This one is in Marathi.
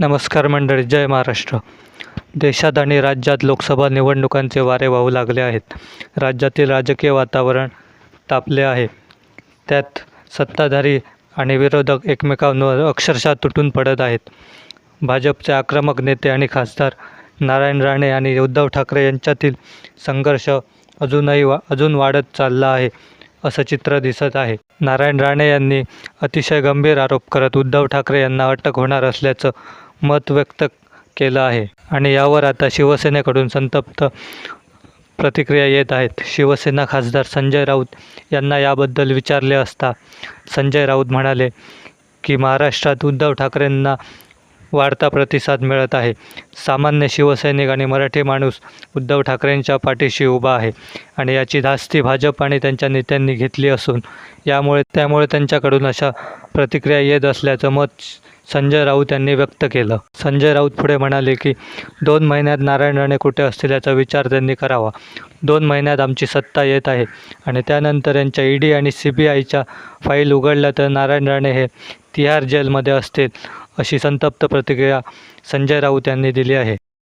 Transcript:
नमस्कार मंडळी जय महाराष्ट्र. देशात आणि राज्यात लोकसभा निवडणुकांचे वारे वाहू लागले आहेत. राज्यातील राजकीय वातावरण तापले आहे. त्यात सत्ताधारी आणि विरोधक एकमेकांवर अक्षरशः तुटून पडत आहेत. भाजपचे आक्रमक नेते आणि खासदार नारायण राणे आणि उद्धव ठाकरे यांच्यातील संघर्ष अजूनही वा अजून वाढत चालला आहे. असं चित्र दिसत आहे. नारायण राणे यांनी अतिशय गंभीर आरोप करत उद्धव ठाकरे यांना अटक होणार असल्याचं मत व्यक्त केलं आहे. आणि यावर आता शिवसेनेकडून संतप्त प्रतिक्रिया येत आहेत. शिवसेना खासदार संजय राऊत यांना याबद्दल विचारले असता संजय राऊत म्हणाले की महाराष्ट्रात उद्धव ठाकरेंना वाढता प्रतिसाद मिळत आहे. सामान्य शिवसैनिक आणि मराठी माणूस उद्धव ठाकरेंच्या पाठीशी उभा आहे आणि याची धास्ती भाजप आणि त्यांच्या नेत्यांनी घेतली असून यामुळे त्यामुळे त्यांच्याकडून अशा प्रतिक्रिया येत असल्याचं मत संजय राऊत यांनी व्यक्त केलं. संजय राऊत पुढे म्हणाले की दोन महिन्यात नारायण राणे कुठे असतील याचा विचार त्यांनी करावा. दोन महिन्यात आमची सत्ता येत आहे आणि त्यानंतर यांच्या ई डी आणि सी बी आयच्या फाईल उघडल्या तर नारायण राणे हे तिहार जेलमध्ये असतील. अशी संतप्त प्रतिक्रिया संजय राऊत यांनी दिली आहे.